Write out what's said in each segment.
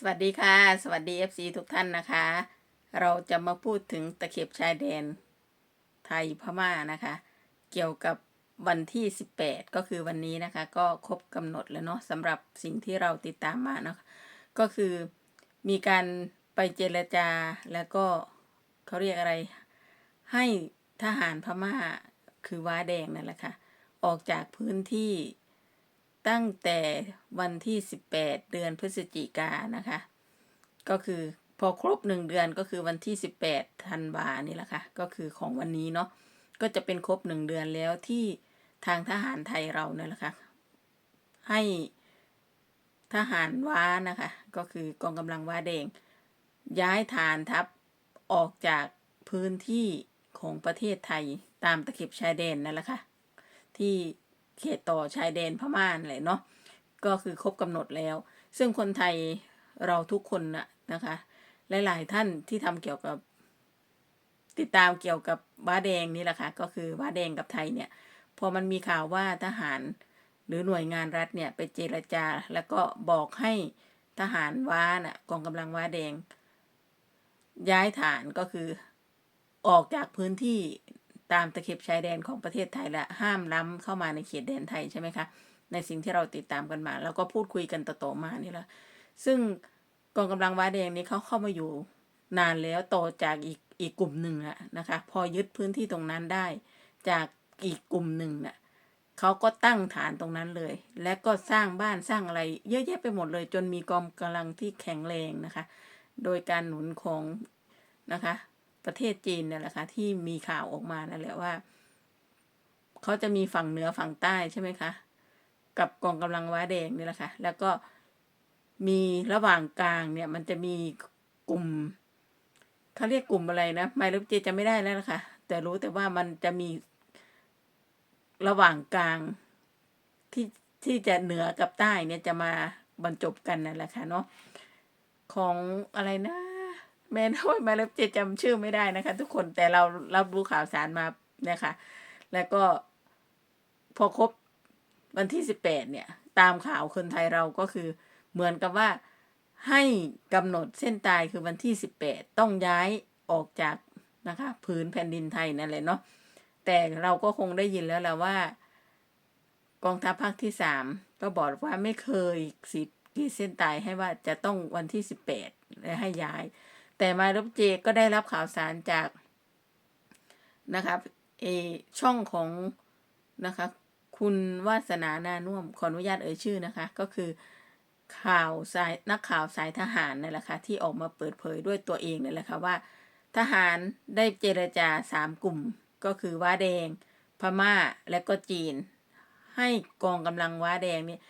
สวัสดีค่ะ สวัสดี FC ทุกท่านนะคะ เราจะมาพูดถึงตะเข็บชายแดนไทยพม่านะคะ เกี่ยวกับวันที่ 18 ก็คือวันนี้นะคะ ก็ครบกำหนดแล้วเนาะสำหรับสิ่งที่เราติดตามมาเนาะก็คือมีการไปเจรจาแล้วก็เขาเรียกอะไร ให้ทหารพม่าคือว้าแดงนั่นแหละค่ะ ออกจากพื้นที่ ตั้งแต่วันที่ 18 เดือนพฤศจิกานนะคะ ก็คือพอครบหนึ่งเดือนก็คือวันที่ 18ธันวานี่แหละค่ะ ก็คือของวันนี้เนาะ ก็จะเป็นครบหนึ่งเดือนแล้วที่ทางทหารไทยเราเนี่ยแหละค่ะ ให้ทหารว้านะคะ ก็คือกองกำลังว้าแดงย้ายฐานทัพออกจากพื้นที่ของประเทศไทยตามตะเข็บชายแดนนั่นแหละค่ะ ที่ เขตต่อชายแดนพม่านแหละเนาะก็คือครบกำหนดแล้ว ซึ่งคนไทยเราทุกคนนะนะคะหลาย ๆ ท่านที่ทำเกี่ยวกับ ติดตามเกี่ยวกับว้าแดงนี่แหละค่ะก็คือว้าแดงกับไทยเนี่ยพอมันมีข่าวว่าทหารหรือหน่วยงานรัฐเนี่ยไปเจรจา แล้วก็บอกให้ทหารว้าน่ะกองกำลังว้าแดง ย้ายฐานก็คือออกจากพื้นที่ ตามตะเข็บชายแดนของประเทศไทยและห้ามล้ำเข้ามาในเขตแดนไทยใช่ไหมคะ ในสิ่งที่เราติดตามกันมา แล้วก็พูดคุยกันต่อๆมานี่แหละซึ่งกองกำลังว้าแดงนี้เขาเข้ามาอยู่นานแล้วต่อจากอีกอีกกลุ่มหนึ่งอะนะคะ พอยึดพื้นที่ตรงนั้นได้ จากอีกกลุ่มหนึ่งน่ะเขาก็ตั้งฐานตรงนั้นเลย และก็สร้างบ้านสร้างอะไร เยอะแยะไปหมดเลย จนมีกองกำลังที่แข็งแรงนะคะ โดยการหนุนของนะคะ ประเทศจีนเนี่ยแหละค่ะที่มีข่าวออกมานั่นแหละว่าเขาจะมีฝั่งเหนือฝั่งใต้ใช่ไหมคะ กับกองกำลังว้าแดงนี่แหละค่ะ แล้วก็มีระหว่างกลางเนี่ยมันจะมีกลุ่มเขาเรียกกลุ่มอะไรนะไม่รู้เจจะไม่ได้แล้วนะคะแต่รู้แต่ว่ามันจะมีระหว่างกลางที่ที่จะเหนือกับใต้เนี่ยจะมาบรรจบกันนั่นแหละค่ะเนาะของอะไรนะ แมนโอ้ยมาแล้วเจจำชื่อไม่ได้นะคะ ทุกคนแต่เรารับรู้ข่าวสารมาเนี่ยค่ะแล้วก็พอครบวันที่สิบแปดเนี่ย ตามข่าวคนไทยเราก็คือเหมือนกับว่าให้กำหนดเส้นตายคือวันที่สิบแปดต้องย้ายออกจากนะคะผืนแผ่นดินไทยนั่นแหละเนาะแต่เราก็คงได้ยินแล้วแหละว่า กองทัพภาคที่สามก็บอกว่าไม่เคยสิขีดเส้นตายให้ว่าจะต้องวันที่สิบแปดและให้ย้าย แต่มารบเจก็ได้รับข่าวสารจากนะครับเอช่องของนะคะ คุณวาสนานานุ่มขออนุญาตเอ่ยชื่อนะคะ ก็คือข่าวสายนักข่าวสายทหารนั่นแหละค่ะที่ออกมาเปิดเผยด้วยตัวเองนั่นแหละค่ะว่า ทหารได้เจรจาสามกลุ่ม ก็คือว้าแดง พม่าและก็จีน ให้กองกำลังว้าแดงเนี่ย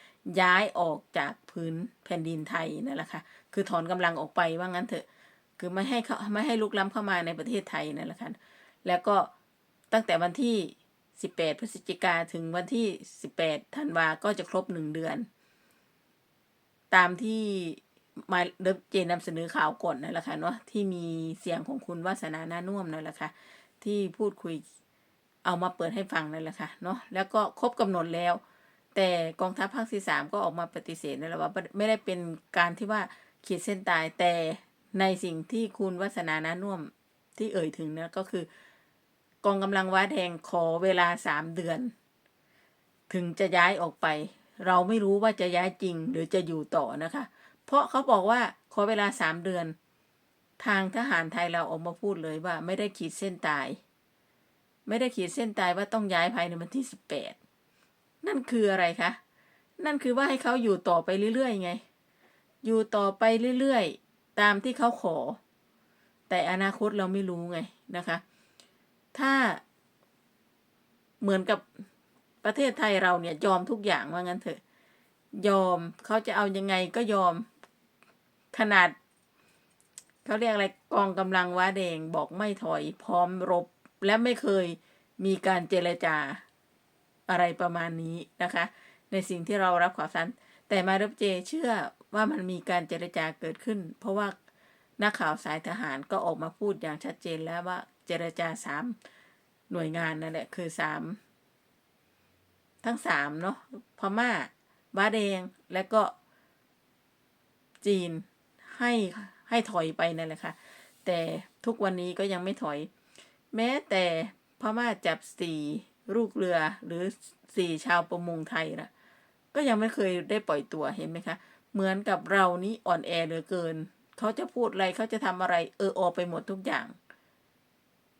ย้ายออกจากพื้นแผ่นดินไทยนั่นแหละค่ะคือถอนกำลังออกไปว่างั้นเถอะ คือไม่ให้เขาไม่ให้ลุกล้ำเข้ามาในประเทศไทยนั่นแหละค่ะแล้วก็ตั้งแต่วันที่ 18 พฤศจิกาถึงวันที่ 18 ธันวาก็จะครบหนึ่งเดือน ตามที่มาเดิมเจนนำเสนอข่าวก่อนนั่นแหละค่ะเนาะที่มีเสียงของคุณวาสนาหน้านุ่มนั่นแหละค่ะที่พูดคุยเอามาเปิดให้ฟังนั่นแหละค่ะเนาะแล้วก็ครบกำหนดแล้ว แต่กองทัพภาคที่สามก็ออกมาปฏิเสธนั่นแหละว่าไม่ได้เป็นการที่ว่าขีดเส้นตายแต่ ในสิ่งที่คุณวัสนานานุ่วมที่เอ่ยถึงนะก็คือกองกำลังว้าแดงขอเวลาสามเดือน ถึงจะย้ายออกไป เราไม่รู้ว่าจะย้ายจริงหรือจะอยู่ต่อนะคะ เพราะเขาบอกว่าขอเวลาสามเดือน ทางทหารไทยเราออกมาพูดเลยว่า ไม่ได้ขีดเส้นตาย ไม่ได้ขีดเส้นตายว่าต้องย้ายภายในวันที่สิบแปดนั่นคืออะไรคะนั่นคือว่าให้เขาอยู่ต่อไปเรื่อยๆไง อยู่ต่อไปเรื่อยๆ ตามที่เขาขอ แต่อนาคตเราไม่รู้ไงนะคะ ถ้าเหมือนกับประเทศไทยเราเนี่ยยอมทุกอย่างว่างั้นเถอะ ยอมเขาจะเอายังไงก็ยอมขนาดเขาเรียกอะไรกองกำลังว้าแดงบอกไม่ถอยพร้อมรบ และไม่เคยมีการเจรจาอะไรประมาณนี้นะคะ ในสิ่งที่เรารับข่าวสารแต่มารับเจเชื่อ ว่ามันมีการเจรจาเกิดขึ้น เพราะว่านักข่าวสายทหารก็ออกมาพูดอย่างชัดเจนแล้วว่าเจรจาสามหน่วยงานนั่นแหละคือสามทั้งสามเนาะพม่าบาแดงและก็จีนให้ให้ถอยไปนั่นแหละค่ะ แต่ทุกวันนี้ก็ยังไม่ถอย แม้แต่พม่าจับสี่ลูกเรือหรือสี่ชาวประมงไทยนะก็ยังไม่เคยได้ปล่อยตัวเห็นไหมคะ เหมือนกับเรานี้อ่อนแอเหลือเกิน เขาจะพูดอะไรเขาจะทำอะไร เออออไปหมดทุกอย่าง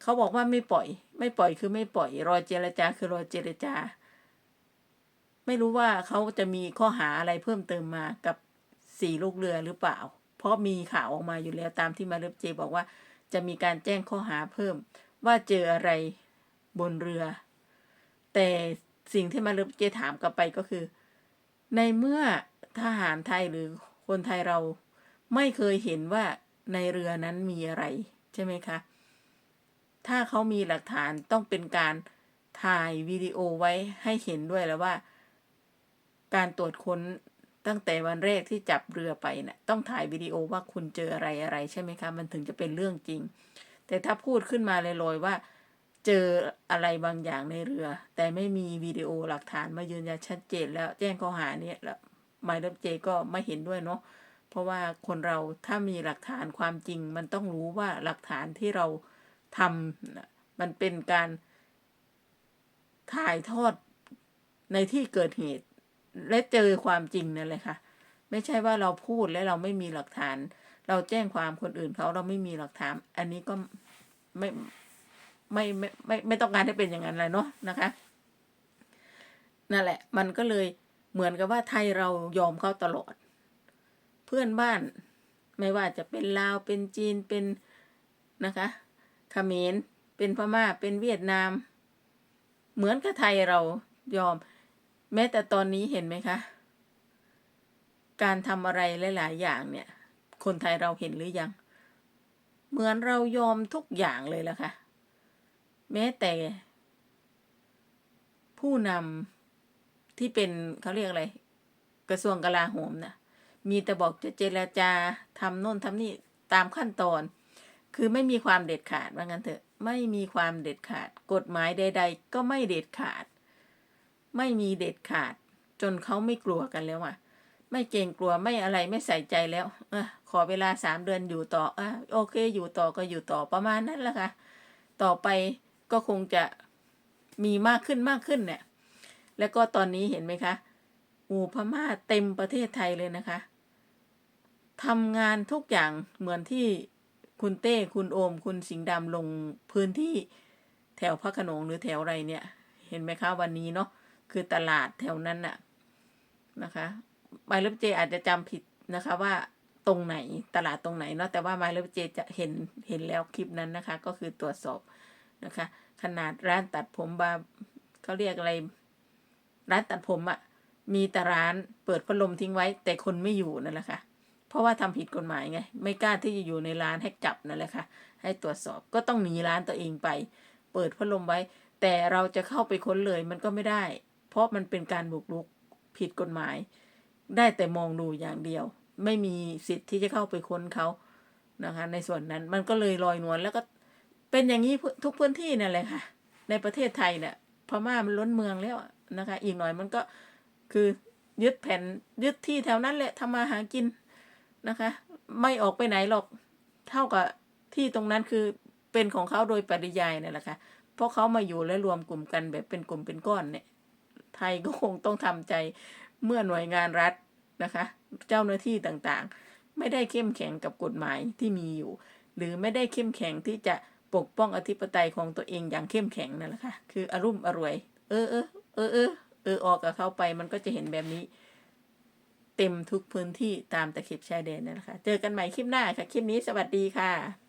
เขาบอกว่าไม่ปล่อย ไม่ปล่อยคือไม่ปล่อย รอเจรจาคือรอเจรจา ไม่รู้ว่าเขาจะมีข้อหาอะไรเพิ่มเติมมากับสี่ลูกเรือหรือเปล่า เพราะมีข่าวออกมาอยู่แล้วตามที่มาเลฟเจบอกว่า จะมีการแจ้งข้อหาเพิ่ม ว่าเจออะไรบนเรือ แต่สิ่งที่มาเลฟเจถามกลับไปก็คือ ในเมื่อ ทหารไทยหรือคนไทยเราไม่เคยเห็นว่าในเรือนั้นมีอะไร ใช่ไหมคะ ถ้าเขามีหลักฐานต้องเป็นการถ่ายวิดีโอไว้ให้เห็นด้วยแล้วว่า การตรวจค้นตั้งแต่วันแรกที่จับเรือไปนะ่ะต้องถ่ายวิดีโอว่าคุณเจออะไรอะไรใช่ไหมคะ มันถึงจะเป็นเรื่องจริง แต่ถ้าพูดขึ้นมาลอยๆว่า เจออะไรบางอย่างในเรือ แต่ไม่มีวิดีโอหลักฐานมายืนยันชัดเจนแล้วแจ้งข้อหาเนี่ยแล้ว ไมล์เจก็ไม่เห็นด้วยเนาะเพราะว่าคนเราถ้ามีหลักฐานความจริง มันต้องรู้ว่าหลักฐานที่เราทำมันเป็นการถ่ายทอดในที่เกิดเหตุ และเจอความจริงนั่นแหละค่ะ ไม่ใช่ว่าเราพูดและเราไม่มีหลักฐาน เราแจ้งความคนอื่นเขาเราไม่มีหลักฐาน อันนี้ก็ไม่ไม่ไม่ไม่ไม่ต้องการให้เป็นอย่างนั้นเลยเนาะนะคะ นั่นแหละ มันก็เลย เหมือนกับว่าไทยเรายอมเขาตลอด เพื่อนบ้านไม่ว่าจะเป็นลาวเป็นจีนเป็นนะคะเขมรเป็นพม่าเป็นเวียดนาม เหมือนกับไทยเรายอม แม้แต่ตอนนี้เห็นไหมคะ การทำอะไรหลาย ๆ อย่างเนี่ย คนไทยเราเห็นหรือยัง เหมือนเรายอมทุกอย่างเลยละค่ะ แม้แต่ผู้นำ ที่เป็นเขาเรียกอะไร กระทรวงกลาโหมนะมีแต่บอกจะเจรจาทำโน่นทำนี่ตามขั้นตอน คือไม่มีความเด็ดขาดว่างั้นเถอะ ไม่มีความเด็ดขาด กฎหมายใด ๆ ก็ไม่เด็ดขาด ไม่มีเด็ดขาด จนเขาไม่กลัวกันแล้วอะ ไม่เกรงกลัวไม่อะไรไม่ใส่ใจแล้วเออขอเวลาสามเดือนอยู่ต่ออะโอเค อยู่ต่อก็อยู่ต่อประมาณนั้นแหละค่ะ ต่อไปก็คงจะมีมากขึ้นมากขึ้นเนี่ย แล้วก็ตอนนี้เห็นไหมคะหมู่พม่าเต็มประเทศไทยเลยนะคะทำงานทุกอย่างเหมือนที่คุณเต้คุณโอม คุณสิงห์ดำลงพื้นที่แถวพระขนงหรือแถวอะไรเนี่ย เห็นไหมคะวันนี้เนาะคือตลาดแถวนั้นน่ะนะคะไมล์เลฟเจอาจจะจำผิดนะคะว่าตรงไหนตลาดตรงไหนเนาะแต่ว่าไมล์เลฟเจจะเห็นเห็นแล้วคลิปนั้นนะคะ ก็คือตรวจสอบนะคะ ขนาดร้านตัดผมบาเขาเรียกอะไร ร้านตัดผมอะ่ะมีแต่ร้านเปิดพัดลมทิ้งไว้ แต่คนไม่อยู่นั่นแหละค่ะ เพราะว่าทำผิดกฎหมายไง ไม่กล้าที่จะอยู่ในร้านให้จับนั่นแหละค่ะ ให้ตรวจสอบก็ต้องหนีร้านตัวเองไป เปิดพัดลมไว้ แต่เราจะเข้าไปค้นเลยมันก็ไม่ได้ เพราะมันเป็นการบุกรุกผิดกฎหมาย ได้แต่มองดูอย่างเดียว ไม่มีสิทธิ์ที่จะเข้าไปค้นเขานะคะ ในส่วนนั้นมันก็เลยลอยนวลแล้วก็เป็นอย่างนี้ทุกพื้นที่นั่นแหละค่ะ ในประเทศไทยเนี่ยพม่ามันล้นเมืองแล้ว นะคะ อีกหน่อยมันก็คือยึดแผ่นยึดที่แถวนั้นแหละทำมาหากินนะคะ ไม่ออกไปไหนหรอกเท่ากับที่ตรงนั้นคือเป็นของเขาโดยปริยายเนี่ยแหละค่ะเพราะเขามาอยู่และรวมกลุ่มกันแบบเป็นกลุ่มเป็นก้อนเนี่ย ไทยก็คงต้องทำใจเมื่อหน่วยงานรัฐนะคะ เจ้าหน้าที่ต่างๆ ไม่ได้เข้มแข็งกับกฎหมายที่มีอยู่ หรือไม่ได้เข้มแข็งที่จะปกป้องอธิปไตยของตัวเองอย่างเข้มแข็งนั่นแหละค่ะคืออารมณ์อร่วย เออเออ เออเออเออออกกับเขาไปมันก็จะเห็นแบบนี้ เต็มทุกพื้นที่ตามตะเข็บชายแดนนั่นแหละค่ะ เจอกันใหม่คลิปหน้าค่ะ คลิปนี้สวัสดีค่ะ